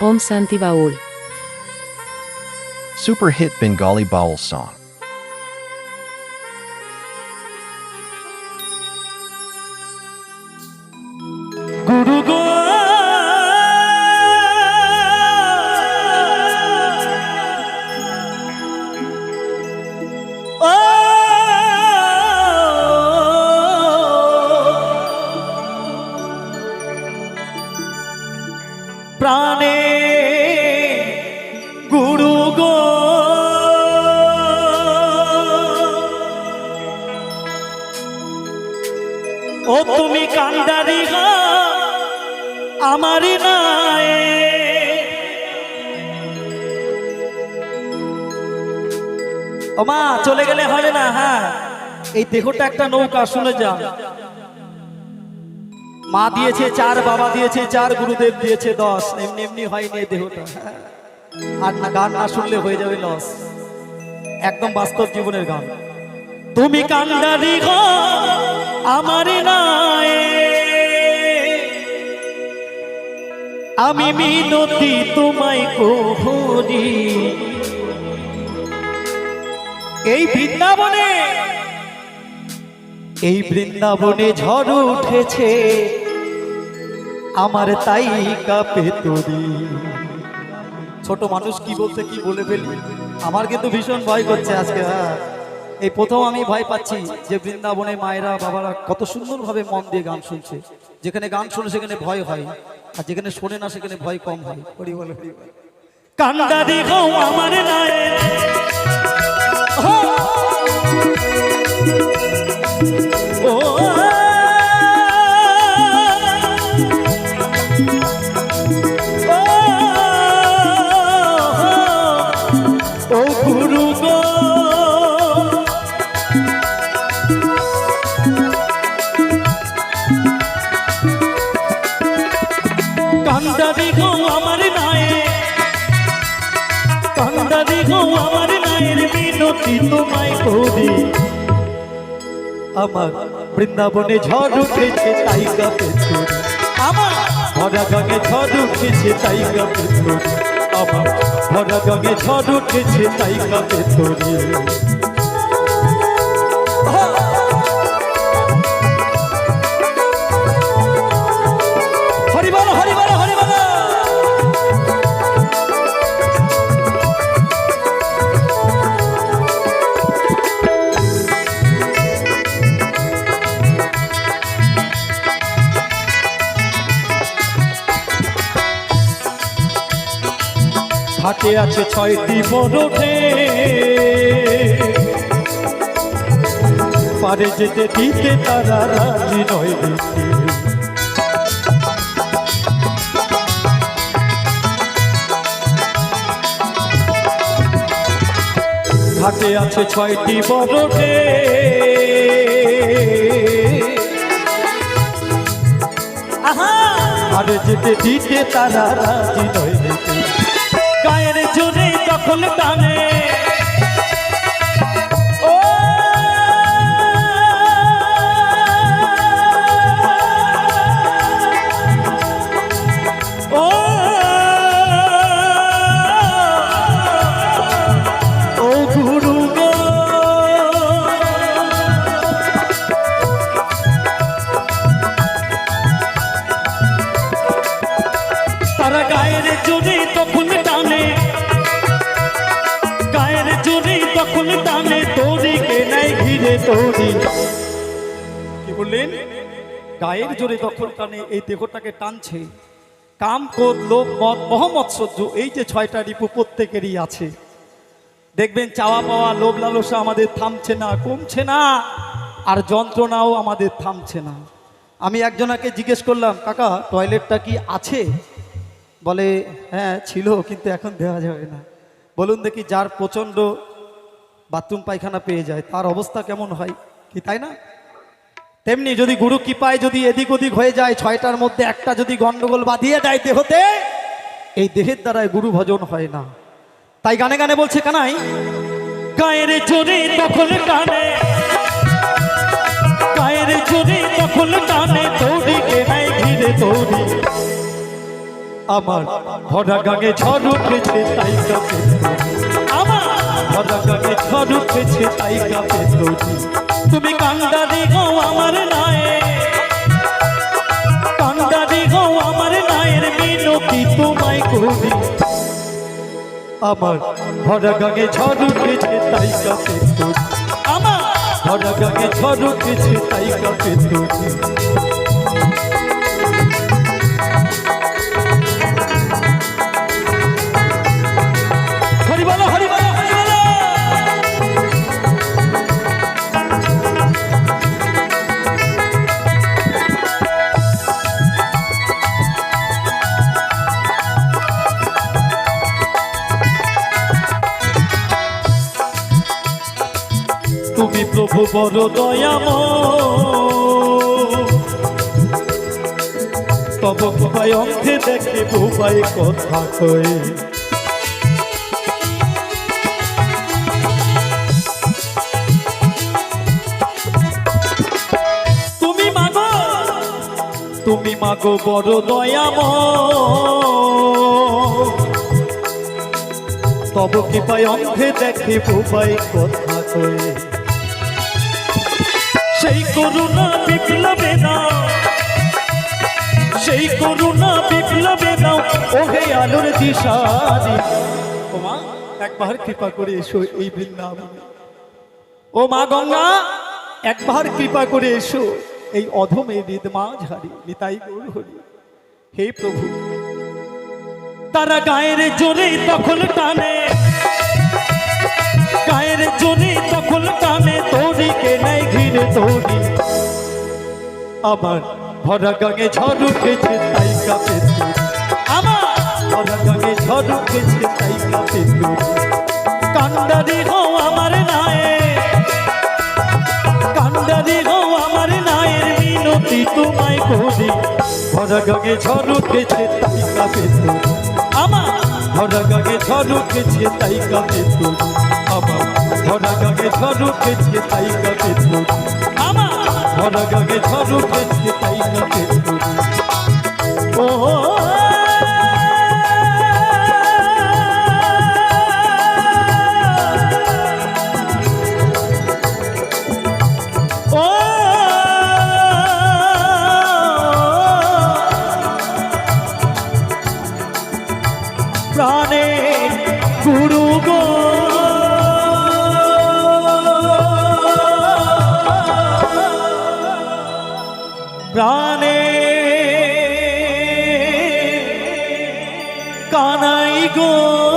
Om Santi Baul. Super hit Bengali Baul song. Guru Guru. প্রাণে গুরু গো। ও তুমি কান্দারি গো আমারই নাই ও মা, চলে গেলে হবে না হ্যাঁ। এই দেহটা একটা নৌকা, শুনে যা মা দিয়েছে চার, বাবা দিয়েছে চার, গুরুদেব দিয়েছে দশ। এমনি এমনি হয়নি দেহটা। আর না গান না শুনলে হয়ে যাবে লস একদম বাস্তব জীবনের গান। তুমি কান্দারি গো, আমার নাই আমি মিনতি তোমায় করি এই বৃন্দাবনে এই বৃন্দাবনে ঝড় উঠেছে। আমার তাই কাপে তরি ছোট মানুষ কি বলতে কি বলে ফেলি আমার কিন্তু ভীষণ ভয় করছে আজকে হ্যাঁ এই প্রথম আমি ভয় পাচ্ছি যে বৃন্দাবনে মায়েরা বাবারা কত সুন্দরভাবে মন দিয়ে গান শুনছে যেখানে গান শুনে সেখানে ভয় হয় আর যেখানে শোনে না সেখানে ভয় কম হয় হরি বল কান্দা আমার ও গো আমার মায়ের মিনতি তোমায় করি? আমার বৃন্দাবনে ঝড় উঠেছে, তাই ছড়ি আমার ভরা গঙ্গে ঝড় উঠেছে, তাই গাতে আমার ভরা গঙ্গে ঝড় উঠেছে, তাই ছড়ি ঘাটে আছে ছয়টি বড়ে পারে যেতে দিতে তারা রাজি নয় ঘাটে আছে ছয়টি বড়ে আরে যেতে দিতে তারা রাজি নয় গায়ের জোরে টানে তোরি কি বললেন? গায়ের জোরে তখন টানে এই দেহটাকে টানছে কাম ক্রোধ লোভ মদ মহম্মদ সহ্য এই যে ছয়টা রিপু প্রত্যেকেরই আছে। দেখবেন চাওয়া পাওয়া লোভ লালসা আমাদের থামছে না কমছে না আর যন্ত্রণাও আমাদের থামছে না। আমি একজনাকে জিজ্ঞেস করলাম কাকা টয়লেটটা কি আছে? বলে হ্যাঁ ছিল কিন্তু এখন দেওয়া যাবে না। বলুন দেখি যার প্রচণ্ড বাথরুম পায়খানা পেয়ে যায়, তার অবস্থা কেমন হয়? কি তাই না? তেমনি যদি গুরু কৃপায় যদি এদিক ওদিক হয়ে যায়, ছয়টার মধ্যে একটা যদি গন্ডগোল বাঁধিয়ে দেয় দেহতে, এই দেহের দ্বারায় গুরু ভজন হয় না। তাই গানে গানে বলছে, কানাই, গায়ের চোরে তখন টানে, গায়ের চোরে তখন টানে, দৌড়ি কে নাই ঘিরে দৌড়ি। আমার ভরা গাঙে ঝড় উঠেছে, তাই আমার ভরা গাঙে ঝড় তাই কাঁপে তরি। তুমি কান্দারি গো আমার নায়ে কান্দারি গো আমার নায়ের মিনতি তোমায় করি আমার ভরা গাঙে ঝড় উঠেছে, তাই কাঁপে তরি। আমার ভরা গাঙে ঝড় উঠেছে, তাই কাঁপে তরি। তুমি প্রভু বড় দয়াম তব কৃপায় অন্ধে দেখে বুবাই কথা কয়ে। তুমি মাগো তুমি মাগো বড় দয়াম তব কৃপায় অন্ধে দেখে বুবাই কথা কয়ে। করুণা বিপ্লবে দাও সেই করুণা বিপ্লবে দাও ওহে আলোর দিশারি ও একবার কৃপা করে এসো এই বৃন্দাবনে। ও মা গঙ্গা, একবার কৃপা করে এসো এই অধমে হৃদ মাঝারি নিতাই গৌর হরি হে প্রভু, তারা গায়ের জোরে দখল টানে। গায়ের জোরে দখল টানে তরিকে নাই ঘিরে তরি আমার ভরা গাঙে ঝড় উঠেছে, তাই কাপে আমার ভরা গাঙে ঝড় উঠেছে, তাই কাপে কান্দারি হো আমার নায়ে কান্দারি হো আমার নায়ের মিনতি তোমায় করি। ভরা গাঙে ঝড় উঠেছে, তাই কাপে আমার ভরা গাঙে ঝড় উঠেছে, তাই কাপে আমার ভরা ঝড় উঠেছে, তাই ঝড় উঠেছে তাই প্রাণে কানাই গো।